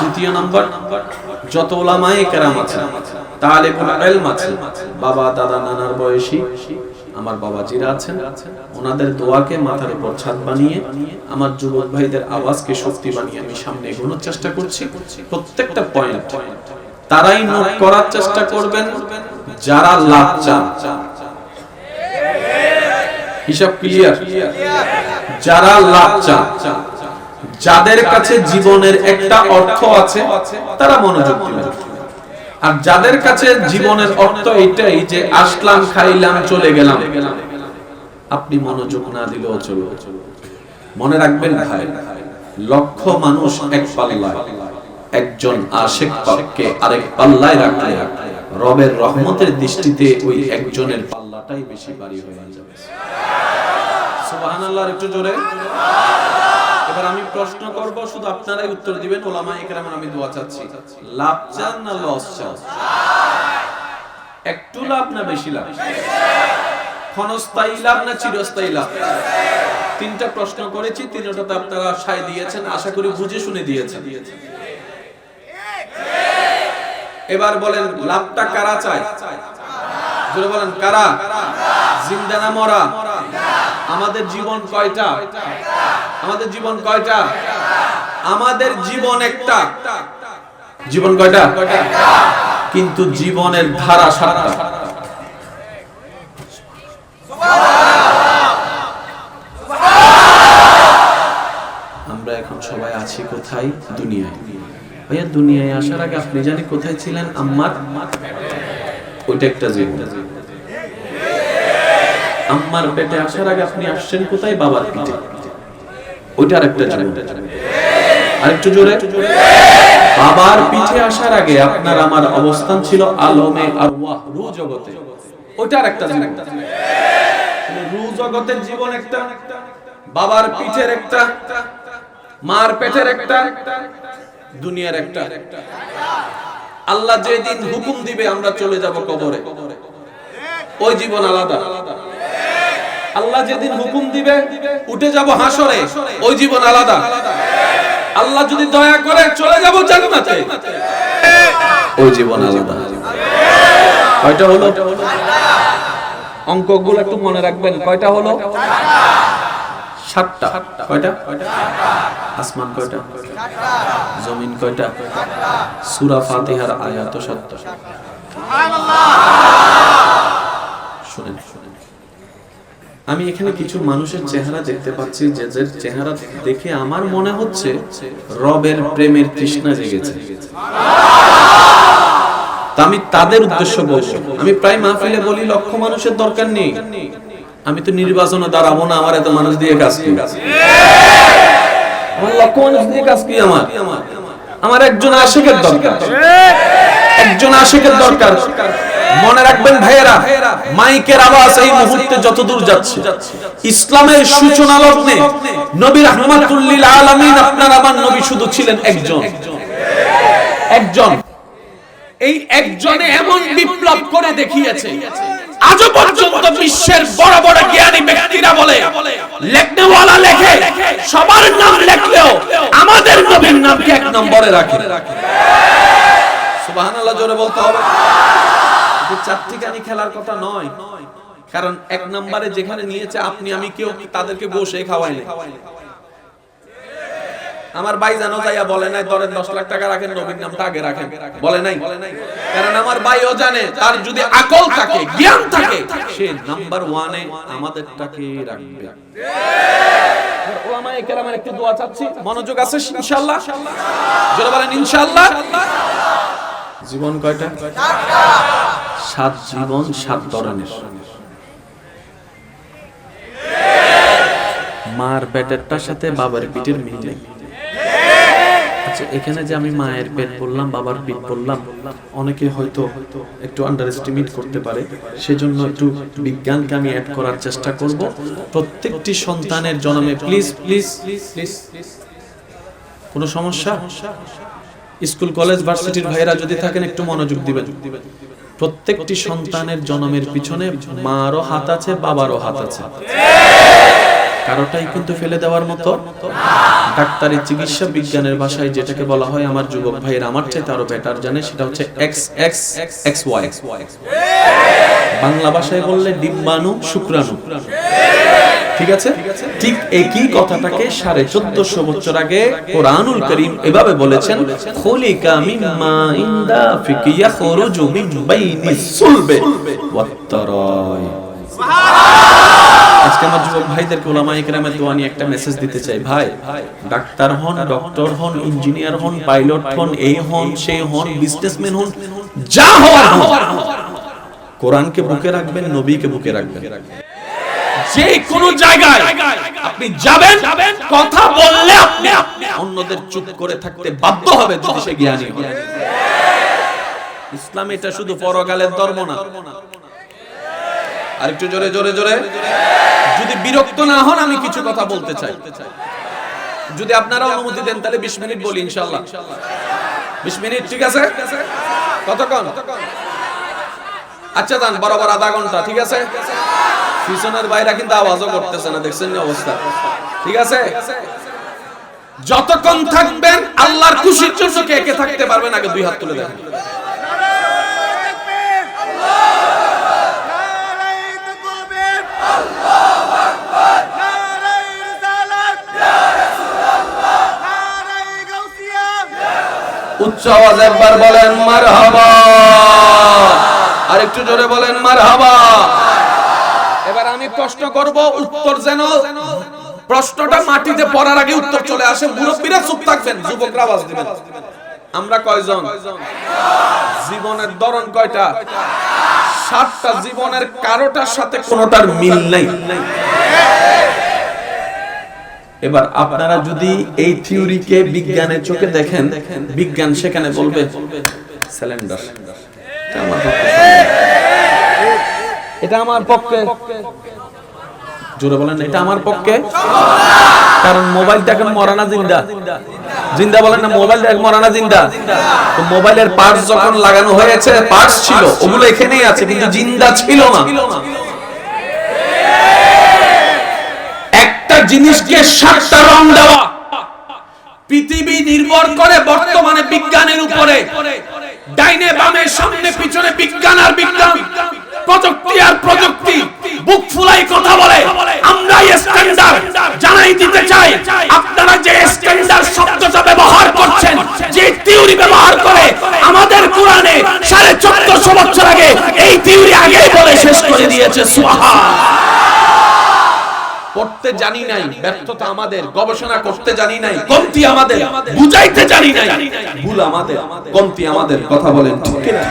তৃতীয় নাম্বার, যত ওলামায়ে কেরাম আছে তালেবুল ইলম আছে? বাবা, দাদা, নানার বয়সী, আমার বাবাজিরা আছেন, ওনাদের দোয়াকে মাথার উপর ছাদ বানিয়ে, আমার যুবক ভাইদের আওয়াজকে শক্তি বানিয়ে আমি সামনে এগোনোর চেষ্টা করছি। প্রত্যেকটা পয়েন্ট তারাই নোট করার চেষ্টা করবেন, যারা লাভ চান। হিসাব ক্লিয়ার যারা লাভ চান। যাদের কাছে জীবনের একটা অর্থ আছে, তারা মনোযোগ দিবেন আর যাদের কাছে জীবনের অর্থ এটাই যে আসলাম, খাইলাম, চলে গেলাম, আপনি মনোযোগ না দিলেও চলবে। মনে রাখবেন ভাই, লক্ষ মানুষ এক পাল্লায়, একজন আশেক পাককে আরেক পাল্লায় রাখলে রবের রহমতের দৃষ্টিতে ওই একজনের পাল্লাটাই বেশি ভারী হয়ে যাবে। সুবহানাল্লাহ একটু জোরে। এবার আমি প্রশ্ন করব, শুধু আপনারাই উত্তর দিবেন, ওলামা একরাম আমি দোয়া চাচ্ছি। লাভ চান না লস চান? একটু লাভ না বেশি লাভ? ক্ষণস্থায়ী লাভ না চিরস্থায়ী লাভ? তিনটা প্রশ্ন করেছি আপনারা সায় দিয়েছেন, আশা করি বুঝে শুনে দিয়েছেন। এবার বলেন, লাভটা কারা চায়? বলেন, কারা? মরা? আমাদের জীবন কয়টা? আমাদের জীবন কয়টা? আমাদের জীবন একটা। জীবন কয়টা? কিন্তু জীবনের ধারা সাতটা। আমরা এখন সবাই আছি কোথায়? দুনিয়ায়। ভাইয়া, দুনিয়ায় আসার আগে আপনি জানি কোথায় ছিলেন, আম্মার? ওইটা একটা জীবন আম্মার পেটে আসার আগে আপনি আসছেন কোথায়? বাবার পিঠে। ওইটার একটা জীবন আরেকটু জোরে। বাবার পিঠে আসার আগে আপনার আমার অবস্থান ছিল আলমে আর রু জগতে। ওইটার একটা জীবন রু জগতের জীবন একটা, বাবার পিঠের একটা, মার পেটের একটা, দুনিয়ার একটা। আল্লাহ যেদিন হুকুম দিবে আমরা চলে যাব কবরে। ওই জীবন আলাদা। আল্লাহ যেদিন হুকুম দিবে, উঠে যাব হাসরে, ওই জীবন আলাদা। আল্লাহ যদি দয়া করে চলে যাব জান্নাতে, ওই জীবন আলাদা। কয়টা হলো? অঙ্কগুলো একটু মনে রাখবেন, কয়টা হলো? সাতটা। কয়টা? আসমান কয়টা? জমিন কয়টা? সূরা ফাতিহার আয়াত সাতটা শুনেন আমি এখানে কিছু মানুষের চেহারা দেখতে পাচ্ছি, যে যে চেহারা দেখে আমার মনে হচ্ছে রবের প্রেমের তৃষ্ণা জেগেছে। আমি তাদের উদ্দেশ্য বলব। আমি প্রায় মাহফিলে বলি, লক্ষ মানুষের দরকার নেই। আমি তো নির্বাচনে দাঁড়াবো না, আমার এত মানুষ দিয়ে কাজ কি? আমার লক্ষ মানুষ দিয়ে কাজ কি আমার? আমার একজন আশেকের দরকার। একজন আশেকের দরকার। মনে রাখবেন ভাইয়েরা মাইকের আওয়াজ এই মুহূর্তে যতদূর যাচ্ছে। ইসলামের সূচনা লগ্নে নবী রাহমাতুল্লিল আলামিন আপনার আমার নবী শুধু ছিলেন একজন। একজন। এই একজনে এমন বিপ্লব করে দেখিয়েছে। আজও পর্যন্ত বিশ্বের বড় বড় জ্ঞানী ব্যক্তিরা বলে, লেখনেওয়ালা লেখে, সবার নাম লেখলেও আমাদের নবীর নামকে এক নম্বরে রাখে। সুবহানাল্লাহ, জোরে বলতে হবে। চারটিখানি খেলার কথা নয়, কারণ এক নম্বরে যেখানে নিয়েছে আপনি, আমি কেউ তাদেরকে বসে খাওয়াই নাই। আমার ভাই জানো যাইয়া বলে নাই, ধরেন দশ লাখ টাকা রাখেন, নবীর নামটা আগে রাখেন। বলে নাই। কারণ আমার ভাইও জানে, তার যদি আকল থাকে, জ্ঞান থাকে, সে নাম্বার ওয়ানে আমাদেরটাকে রাখবে। ওলামায়ে কেরামের একটু দোয়া চাচ্ছি, মনোযোগ আছে ইনশাআল্লাহ? জোরে বলেন, ইনশাআল্লাহ? জীবন কয়টা? সাত জীবন, সাত ধরনের। মার পেটেরটার সাথে বাবার পিঠের মিল নেই। আচ্ছা এখানে যে আমি মায়ের পেট বললাম, বাবার পিঠ বললাম, অনেকে হয়তো একটু আন্ডার এস্টিমেট করতে পারে। সেজন্য একটু বিজ্ঞানকে আমি অ্যাড করার চেষ্টা করব। প্রত্যেকটি সন্তানের জন্মে প্লিজ প্লিজ প্লিজ কোনো সমস্যা? স্কুল, কলেজ, ভার্সিটির ভাইয়েরা যদি থাকেন, একটু মনোযোগ দিবেন। প্রত্যেকটি সন্তানের জন্মের পিছনে মারও হাত আছে, বাবারও হাত আছে। কারোটাই কিন্তু ফেলে দেওয়ার মতো। ডাক্তারি চিকিৎসা বিজ্ঞানের ভাষায় যেটাকে বলা হয়, আমার যুবক ভাইয়ের আমার চাইতে আরও বেটার জানে, সেটা হচ্ছে এক্স এক্স এক্স বাংলা ভাষায় বললে ডিম্বাণু, শুক্রাণু। ঠিক আছে? ঠিক একই কথাটাকে সাড়ে চোদ্দশো বছর আগে কোরআনুল করিম এভাবে বলেছেন আজকে আমার একটা মেসেজ দিতে চাই, ভাই, ডাক্তার হন ডক্টর হন ইঞ্জিনিয়ার হন পাইলট হন, এই হন হন হন। কোরআনকে বুকে রাখবেন, নবীকে বুকে রাখবেন। যে কোন জায়গায় আপনি যাবেন, কথা বললে আপনি অন্যদের চুপ করে থাকতে বাধ্য হবে যদি সে জ্ঞানী হয়। ইসলাম এটা শুধু পরকালের ধর্ম না। আরেকটু জোরে জোরে জোরে। যদি বিরক্ত না হন, আমি কিছু কথা বলতে চাই। যদি আপনারা অনুমতি দেন, তাহলে বিশ মিনিট বলি ইনশাল্লাহ বিশ মিনিট, ঠিক আছে? কতক্ষণ? আচ্ছা দান বরাবর আধা ঘণ্টা, ঠিক আছে? পিছনের বাইরা কিন্তু আওয়াজও করতেছে না, দেখছেন অবস্থা? ঠিক আছে? যতক্ষণ থাকবেন, আল্লাহর খুশির জন্য কে কে থাকতে পারবেন আগে দুই হাত তুলে দেখেন। উচ্চ আওয়াজে একবার বলেন, মারহাবা। আর একটু জোরে বলেন এবার আমি প্রশ্ন করব, উত্তর যেন প্রশ্নটা মাটিতে পড়ার আগে উত্তর চলে আসে। মুরব্বীরা চুপ থাকবেন, যুবকরা আওয়াজ দিবেন। আমরা কয়জন? জীবনের ধরন কয়টা? সাতটা জীবনের কারোটার সাথে কোনোটার মিল নাই। এবার আপনারা যদি এই থিওরিকে বিজ্ঞানের চোখে দেখেন, বিজ্ঞান সেখানে বলবে সিলিন্ডার এটা আমার পক্ষে। জোরে বলেন এটা আমার পক্ষে? কারণ মোবাইলটা এখন মরানা জিন্দা। জিন্দা বলেন না মোবাইলটা এখন মরানা জিন্দা। তো মোবাইলের পার্টস যখন লাগানো হয়েছে পার্টস ছিল, ওগুলো এখানেই আছে, কিন্তু জিন্দা ছিল না। একটা জিনিসকে সাতটা রং দেওয়া। পৃথিবী নির্ভর করে বর্তমানে বিজ্ঞানের উপরে। ডাইনে বামে, সামনে, পিছনে বিজ্ঞান আর বিজ্ঞান। প্রযুক্তি আর প্রযুক্তি। বুক ফুলাই কথা বলে। আমরা স্ট্যান্ডার্ড জানাই দিতে চাই আপনারা যে স্ট্যান্ডার্ড শব্দটা ব্যবহার করছেন যে থিওরি ব্যবহার করে আমাদের কোরআনে সাড়ে চোদ্দশো বছর আগে এই থিওরি আগেই বলে শেষ করে দিয়েছে সুবহান। পড়তে জানি নাই ব্যর্থতা আমাদের গবেষণা করতে জানি নাই কমতি আমাদের বুঝাইতে জানি নাই। ভুল আমাদের কমতি আমাদের কথা বলেন ঠিক কিনা?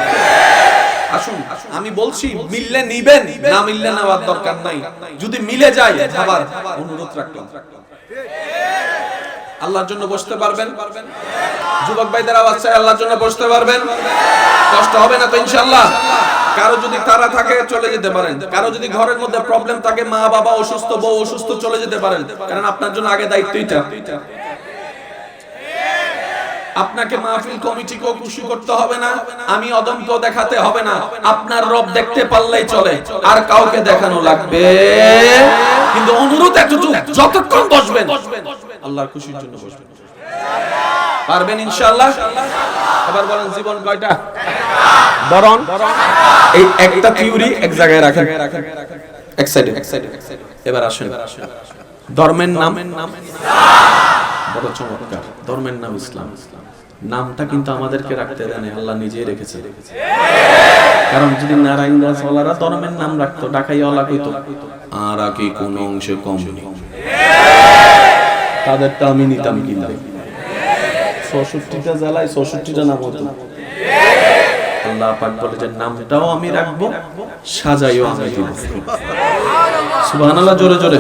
আসুন। আমি বলছি, মিললে নিবেন, না মিললে নেওয়ার দরকার নাই। যদি মিলে যায়, আবার অনুরোধ রাখলাম। আল্লাহর জন্য বসতে পারবেন? যুবক ভাইদের আওয়াজ চাই, আল্লাহর জন্য বসতে পারবেন? কষ্ট হবে না তো, ইনশাআল্লাহ। কারও যদি তারা থাকে, চলে যেতে পারেন। কারও যদি ঘরের মধ্যে প্রবলেম থাকে মা বাবা অসুস্থ, বউ অসুস্থ, চলে যেতে পারেন। কারণ আপনার জন্য আগে দায়িত্ব এটা। আপনাকে মাহফিল কমিটিকেও খুশি করতে হবে না আমি অদমকেও দেখাতে হবে না। আপনার রব দেখতে পারলেই চলে আর কাউকে দেখানো লাগবে। কিন্তু অনুরোধ এতটুকু যতক্ষণ বসবেন আল্লাহর খুশির জন্য বসবেন। পারবেন ইনশাআল্লাহ? এবার বলেন জীবন কয়টা? বরণ। এই একটা থিওরি এক জায়গায় রাখেন। এক সাইডে এবার আসেন। ধর্মের নাম। বড় চমৎকার। ধর্মের নাম ইসলাম ইসলাম। নামটা কিন্তু আমাদেরকে রাখতে দেয় না, আল্লাহ নিজেই রেখেছে। কারণ যদি নারায়ণ দাস ওলারা ধর্মের নাম রাখতো ডাকাই ওলা কইতো আর কি কোন অংশে কম নেই। তাদেরটা আমি নিতাম কিনা চৌষট্টিটা জেলায় চৌষট্টিটা নাম হতো। আল্লাহ পাক বলে যে নামটাও আমি রাখব সাজাইও আমি দিব। সুবহানাল্লাহ জোরে জোরে।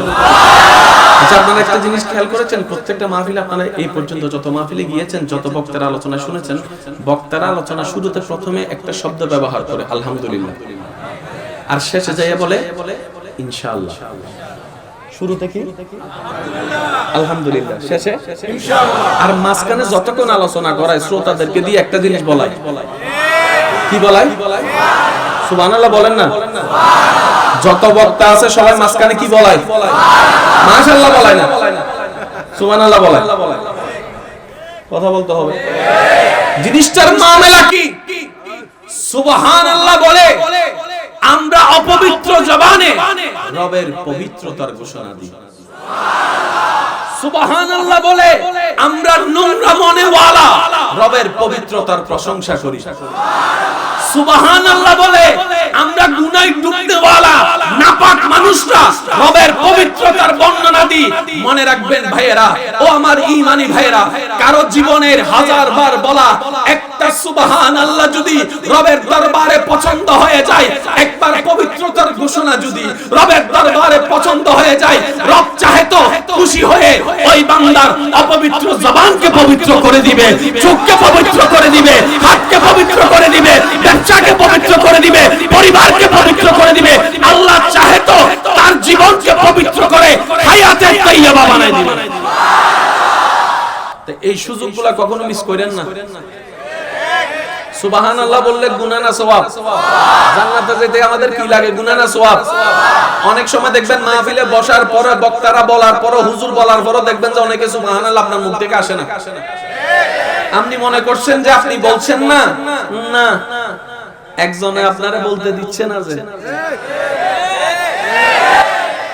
আপনারা একটা জিনিস খেয়াল করেছেন? প্রত্যেকটা মাহফিলে আপনারা এই পর্যন্ত যত মাহফিলে গিয়েছেন, যত বক্তার আলোচনা শুনেছেন, বক্তারা আলোচনা শুরুতে প্রথমে একটা শব্দ ব্যবহার করে, আলহামদুলিল্লাহ। আর শেষে যাইয়া বলে, ইনশাআল্লাহ। আলহামদুলিল্লাহ। মাঝখানে যতক্ষণ আলোচনা করায়, শ্রোতাদেরকে দিয়ে একটা জিনিস বলাই কি বলাই সুবহানাল্লাহ বলেন না? যত বক্তা আছে সবাই মাঝখানে কি বলাই মাশাআল্লাহ বলাই না। সুবহানাল্লাহ বলে কথা বলতে হবে। জিনিসটার মামলা কি? সুবহানাল্লাহ বলে, আমরা অপবিত্র জবানে রবের পবিত্রতার ঘোষণা দিই। সুবহানাল্লাহ বলে, আমরা নোংরা মনে ওয়ালা রবের পবিত্রতার প্রশংসা করি। কারও জীবনের হাজার বার বলা একটা সুবহানাল্লাহ যদি রবের দরবারে পছন্দ হয়ে যায়, একবার পবিত্রতার ঘোষণা যদি রবের দরবারে পছন্দ হয়ে যায়, রব চাহে তো খুশি হয়ে ওই অপবিত্র জবানকে পবিত্র করে দিবে, চোখকে পবিত্র করে দিবে, হাতকে পবিত্র করে দিবে ব্যবসাকে পবিত্র করে দিবে, পরিবারকে পবিত্র করে দিবে। আল্লাহ চাহে তো তার জীবনকে পবিত্র করে, হায়াতের তাইয়াবা বানায় দিবে। এই সুযোগগুলা কখনো মিস করেন না? সুবহানাল্লাহ বললে গুনাহ না সওয়াব। জান্নাতে যেতে আমাদের কি লাগে? গুনাহ না সওয়াব? অনেক সময় দেখবেন মাহফিলে বসার পরে বক্তারা বলার পরে হুজুর বলার পরে দেখবেন যে অনেকে সুবহানাল্লাহ আপনার মুখ থেকে আসে না। আপনি মনে করছেন যে আপনি বলছেন না? না। একজনে আপনারা বলতে দিচ্ছে না যে।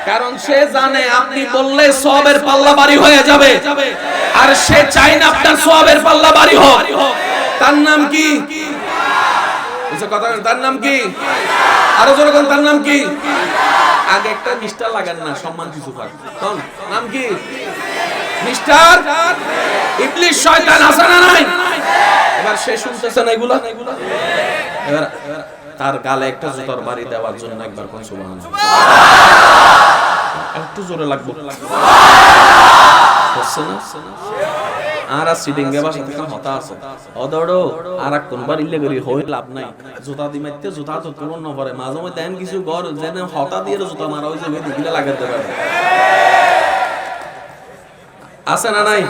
কারণ সে জানে আপনি বললে সবের পাল্লা বাড়ি হয়ে যাবে। আর সে চাই না আপনার সবের পাল্লা বাড়ি হোক। তার নাম কি? কথা তার নাম কি? আরও জোরে কোন তার নাম কি? আগে একটা মিস্টার লাগান না, সম্মান কিছু পাক কোন নাম কি? মিস্টার ইবলিশ শয়তান আছে না নাই? এবার সে শুনতেছে না এগুলা? এবার তার গালে একটা জুতার বাড়ি দেওয়ার জন্য একবার কোন, সুবহানাল্লাহ। একটু জোরে লাগবে। হচ্ছে না? আর আর হতা আছে। অদড়ো আর কোনবার ইল্লে করি হই লাভ নাই। জুতা দি মারতে জুতা তো তুলন না পারে মাঝে কিছু ঘর যেন হতা দিয়ে জুতা মারা হইছে ওই দিকে লাগাতে পারে আছে না নাই?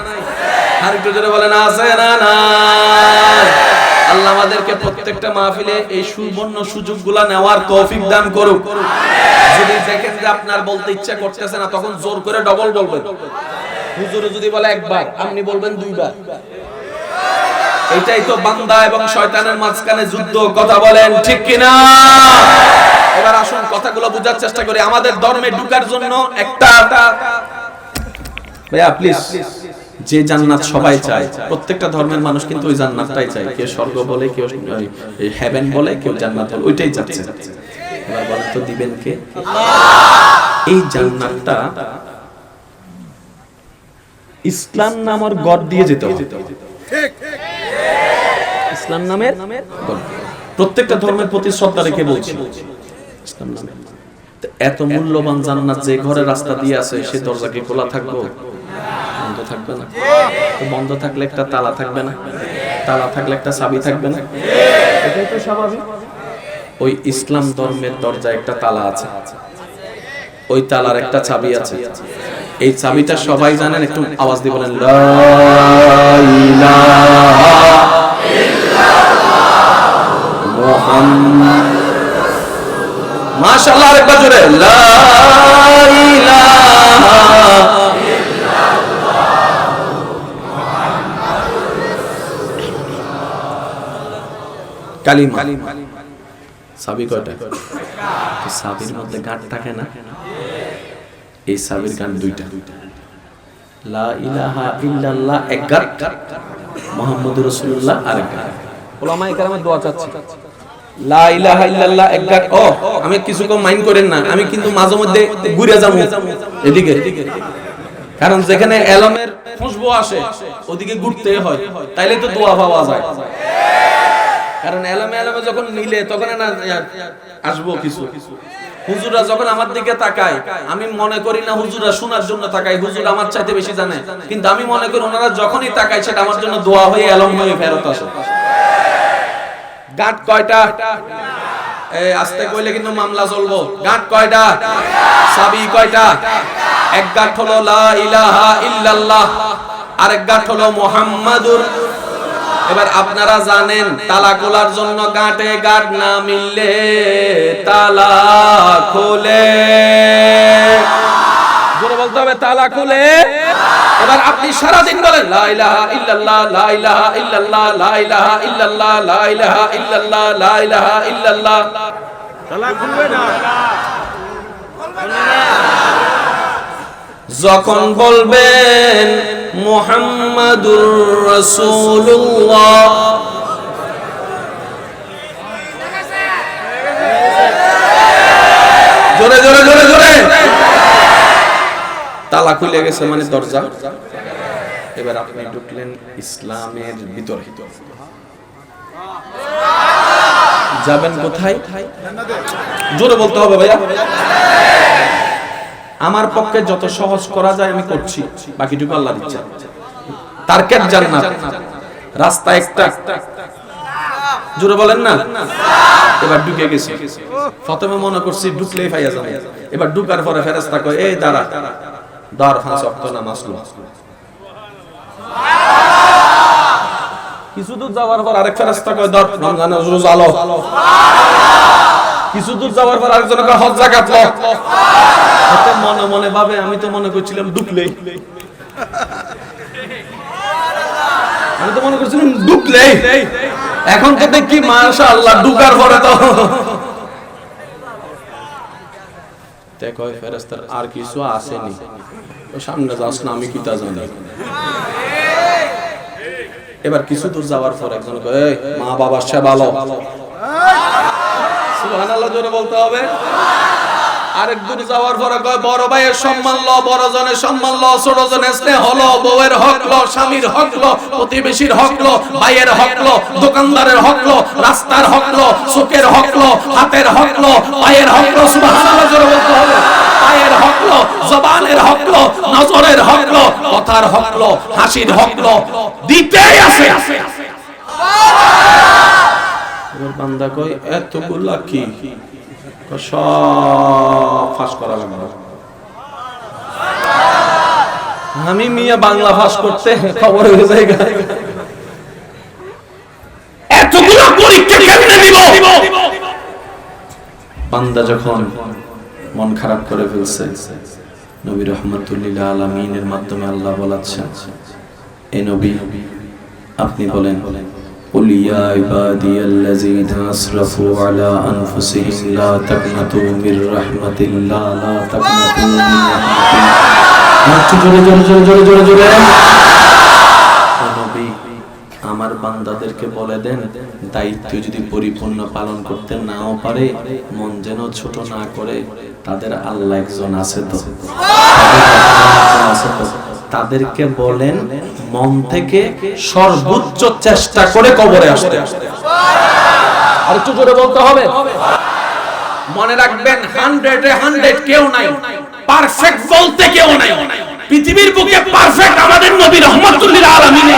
আর একটু জোরে বলেন, আছে না নাই? আল্লাহ আমাদেরকে প্রত্যেকটা মাহফিলে এই সুবর্ণ সুযোগগুলা নেওয়ার তৌফিক দান করুক। যদি দেখেন যে আপনার বলতে ইচ্ছা করতেছে না, তখন জোর করে ডবল বলবেন। হুজুরে যদি বলে একবার, আপনি বলবেন দুইবার। এটাই তো বান্দা এবং শয়তানের মাঝখানে যুদ্ধ, কথা বলেন ঠিক কিনা? এবার আসুন, কথাগুলো বোঝার চেষ্টা করি। আমাদের ধর্মে ঢুকার জন্য একটা ভাইয়া প্লিজ যে জান্নাত সবাই চায়, প্রত্যেকটা ধর্মের মানুষ কিন্তু ওই জান্নাতটাই চায়। কেউ স্বর্গ বলে, কেউ হেভেন বলে, কেউ জান্নাত বলে, ওইটাই চাচ্ছে। এবার বলেন তো দিবেন কে? এই জান্নাতটা ইসলাম নামের গড দিয়ে যেতে হবে। ইসলাম নামের প্রত্যেকটা ধর্মের প্রতি শ্রদ্ধা রেখে বলছি। ইসলাম নামে এত মূল্যবান জান্নাত যে ঘরের রাস্তা দিয়ে আছে, সে দরজা কি খোলা থাকব? থাকবে না। বন্ধ থাকলে একটা তালা থাকবে না। তালা থাকলে একটা চাবি থাকবে না। এটাই তো স্বাভাবিক। ওই ইসলাম ধর্মের দরজায় একটা তালা আছে। ওই তালার একটা চাবি আছে। এই চাবিটা সবাই জানেন একটু আওয়াজ দিয়ে বলেন মাশাআল্লাহ আরেকবার জোরে লা ইলাহা কালিমা। সাবি কয়টা? সাবির মধ্যে গাঁট থাকে না? এই সাবির গান দুইটা। লা ইলাহা ইল্লাল্লাহ এক গাঁট গাঁট ওলামা ইকরামের দোয়া চাচ্ছি। লা ইলাহা ইল্লাল্লাহ এক গাঁট ও আমি কিছু কম মাইন্ড করেন না আমি কিন্তু মাঝে মধ্যে ঘুরে যাব এদিকে। কারণ যেখানে এলমের খুশবু আসে ওদিকে ঘুরতে হয় তাইলে তো দোয়া পাওয়া যায়। কারণ এলামে এলামে যখন মিলে, তখন আসব কিছু। হুজুরা যখন আমার দিকে তাকায়, আমি মনে করি না হুজুরা শোনার জন্য তাকায়, হুজুর আমার চাইতে বেশি জানে। কিন্তু আমি মনে করি ওনারা যখনই তাকায়, সেটা আমার জন্য দোয়া হয়ে এলম হয়ে ফেরত আসে। গাঁট কয়টা? আস্তে কইলে কিন্তু মামলা চলবো। গাঁট কয়টা? সাবি কয়টা? এক গাঁট হলো লা ইলাহা ইল্লাল্লাহ, আরেক গাঁট হলো মুহাম্মাদুর এবার আপনারা জানেন তালা খোলার জন্য গাঁটে গাঁট না মিললে তালা খোলে। বলতে হবে, তালা খুলে। এবার আপনি সারা দিন বলেন, লা ইলাহা ইল্লাল্লাহ, লা ইলাহা ইল্লাল্লাহ, লা ইলাহা ইল্লাল্লাহ, লা ইলাহা ইল্লাল্লাহ, লা ইলাহা ইল্লাল্লাহ। যখন বলবেন মুহাম্মাদুর রাসূলুল্লাহ। জোরে জোরে জোরে জোরে। তালা খুলে গেছে মানে দরজা। এবার আপনি ঢুকলেন ইসলামের ভিতরে। যাবেন কোথায়? জোরে বলতে হবে ভাইয়া। আমার পক্ষে যত সহজ করা যায় আমি করছি, বাকিটুকু আল্লাহ দিচ্ছে। তারকের জান্নাত। রাস্তা একটা। জোরে বলেন না? এবার ঢুকে গেছি। প্রথমে মনে করছি ঢুকলেই পাইয়া যাবে। এবার ঢুকার পরে ফেরেস্তা কয়, এই দাঁড়া। দর ফাঁস অক্ত নামাজ লো কিছু দূর যাওয়ার পর আরেক ফেরেস্তা কয় দর রমজানের রোজা লো কিছু দূর যাওয়ার পর আরেকজন হজ জাকাত মনে মনে ভাবে আমি তো মনে করছিলাম ঢুকলেই আমি তো মনে করছিলাম ঢুকলেই এখন তো দেখি মাশাআল্লাহ ঢুকার পরে তো। কয় ফেরেস্তার আর কিছু আসেনি। সামনে যাস না, আমি কিতা জানি। এবার কিছু দূর যাওয়ার পর একজন কয় মা বাবার সে ভালো সুবহানাল্লাহ জোরে বলতে হবে আরেক দূর যাওয়ার পরে কয় বড় ভাইয়ের সম্মান ল বড় জনের সম্মান ল ছোট জনের স্নেহ ল বউয়ের হক ল স্বামীর হক ল প্রতিবেশীর হক ল ভাইয়ের হক ল দোকানদারের হক ল রাস্তার হক ল চোখের হক ল হাতের হক ল পায়ের হক ল সুবহানাল্লাহ জোরে বলতে হবে পায়ের হক ল জবানের হক ল নজরের হক ল কথার হক ল হাসির হক ল দিতেই আছে এবার বান্দা কই এতগুলা কি? সব ফাঁস করা লাগবে আমি মিয়া বাংলা ফাঁস করতে খবর হয়ে যায় পরীক্ষা দিব? বান্দা যখন মন খারাপ করে ফেলছে, নবী রহমতুল্লিল আলমিনের মাধ্যমে আল্লাহ বলাচ্ছেন, এ নবী, আপনি বলেন বলেন قل يا عبادي الذين أسرفوا على أنفسهم لا تقنطوا من رحمة الله لا تقنطوا من رحمة الله একটু জোরে জোরে জোরে জোরে জোরে জোরে ও নবী, আমার বান্দাদেরকে বলে দেন দায়িত্ব যদি পরিপূর্ণ পালন করতে নাও পারে মন যেন ছোট না করে তাদের আল্লাহ একজন আছে তো তাদের আছে তো। তাদেরকে বলেন মন থেকে সর্বোচ্চ চেষ্টা করে কবরে আসতে। আর একটু জোরে বলতে হবে। মনে রাখবেন হান্ড্রেডে হান্ড্রেড কেউ নাই। পারফেক্ট বলতে কেউ নাই। পৃথিবীর বুকে পারফেক্ট আমাদের নবী রহমতুল্লাহ আলমিন